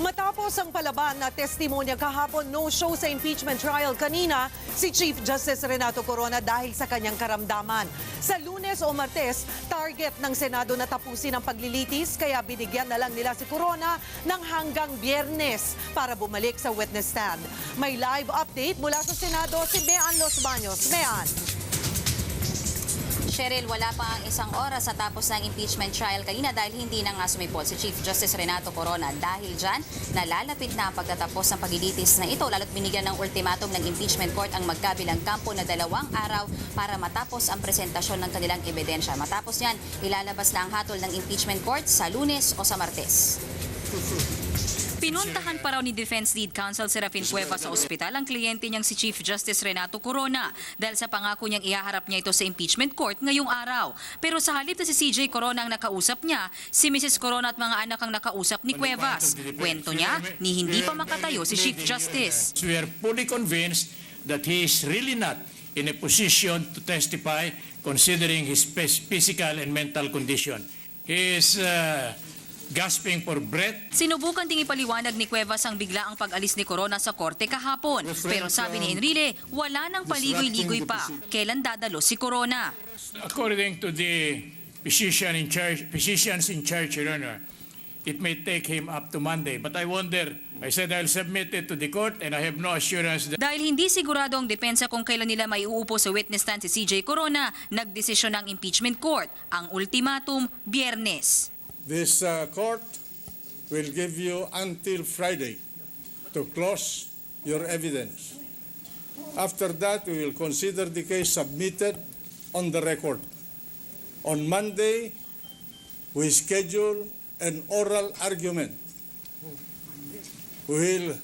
Matapos ang palaban na testimonya kahapon no-show sa impeachment trial kanina si Chief Justice Renato Corona dahil sa kanyang karamdaman. Sa lunes o martes, target ng Senado na tapusin ang paglilitis kaya binigyan na lang nila si Corona ng hanggang biyernes para bumalik sa witness stand. May live update mula sa Senado si Mean Los Baños. Mean. Cheryl, wala pa ang isang oras sa tapos ng impeachment trial kanina dahil hindi na nga sumipot si Chief Justice Renato Corona. Dahil dyan, nalalapit na ang pagtatapos ng paglilitis na ito lalo't binigyan ng ultimatum ng impeachment court ang magkabilang kampo na dalawang araw para matapos ang presentasyon ng kanilang ebidensya. Matapos yan, ilalabas na ang hatol ng impeachment court sa lunes o sa martes. Pinuntahan pa raw ni Defense Lead Counsel Serafin Cueva sa ospital ang kliyente niyang si Chief Justice Renato Corona dahil sa pangako niyang ihaharap niya ito sa impeachment court ngayong araw. Pero sa halip na si CJ Corona ang nakausap niya, si Mrs. Corona at mga anak ang nakausap ni Cuevas. Kwento niya, ni hindi pa makatayo si Chief Justice. We are fully convinced that he is really not in a position to testify considering his phys- physical and mental condition. He is uh, gasping for breath. Sinubukan ding ipaliwanag ni Cuevas ang biglaang pag-alis ni Corona sa korte kahapon. Pero sabi ni Enrile, wala nang paligoy-ligoy pa. Kailan dadalo si Corona? According to the physician in charge, physicians in charge, Your Honor, it may take him up to Monday. But I wonder, I said I'll submit it to the court and I have no assurance that Dahil hindi sigurado ang depensa kung kailan nila may uupo sa witness stand si CJ Corona, nagdesisyon ng impeachment court. Ang ultimatum, biyernes. This uh, court will give you until Friday to close your evidence. After that, we will consider the case submitted on the record. On Monday, we schedule an oral argument. We will,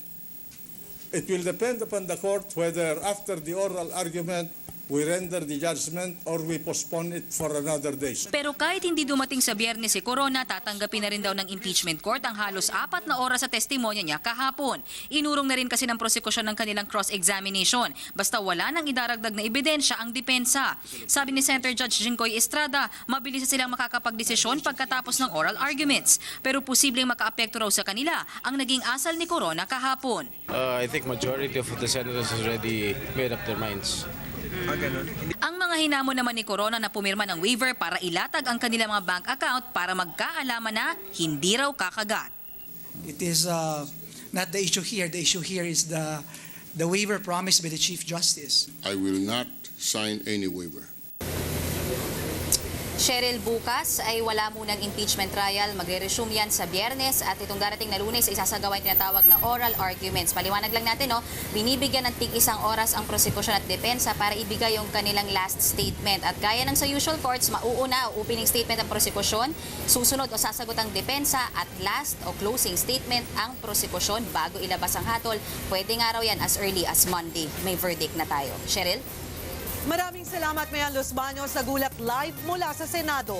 it will depend upon the court whether after the oral argument, we render the judgment or we postpone it for another day. Pero kahit hindi dumating sa biyernes si Corona, tatanggapin na rin daw ng impeachment court ang halos apat na oras sa testimonya niya kahapon. Inurong na rin kasi ng prosekusyon ng kanilang cross-examination. Basta wala nang idaragdag na ebidensya ang depensa. Sabi ni Center Judge Jinkoy Estrada, mabilis na silang makakapagdesisyon pagkatapos ng oral arguments. Pero posibleng makaapekto raw sa kanila ang naging asal ni Corona kahapon. Uh, I think majority of the senators has already made up their minds. Ang mga hinamo naman ni Corona na pumirma ng waiver para ilatag ang kanilang mga bank account para magkaalaman na hindi raw kakagat. It is uh, not the issue here. The issue here is the the waiver promised by the Chief Justice. I will not sign any waiver. Cheryl, bukas ay wala munang impeachment trial. Magre-resume yan sa biyernes at itong darating na lunes isasagawa yung tinatawag na oral arguments. Paliwanag lang natin, no? binibigyan ng tig isang oras ang prosekusyon at depensa para ibigay yung kanilang last statement. At gaya ng sa usual courts, mauuna o opening statement ang prosekusyon, susunod o sasagot ang depensa at last o closing statement ang prosekusyon bago ilabas ang hatol. Pwede nga raw yan as early as Monday. May verdict na tayo. Cheryl? Maraming salamat, Mean Los Baños, sa gulat live mula sa Senado.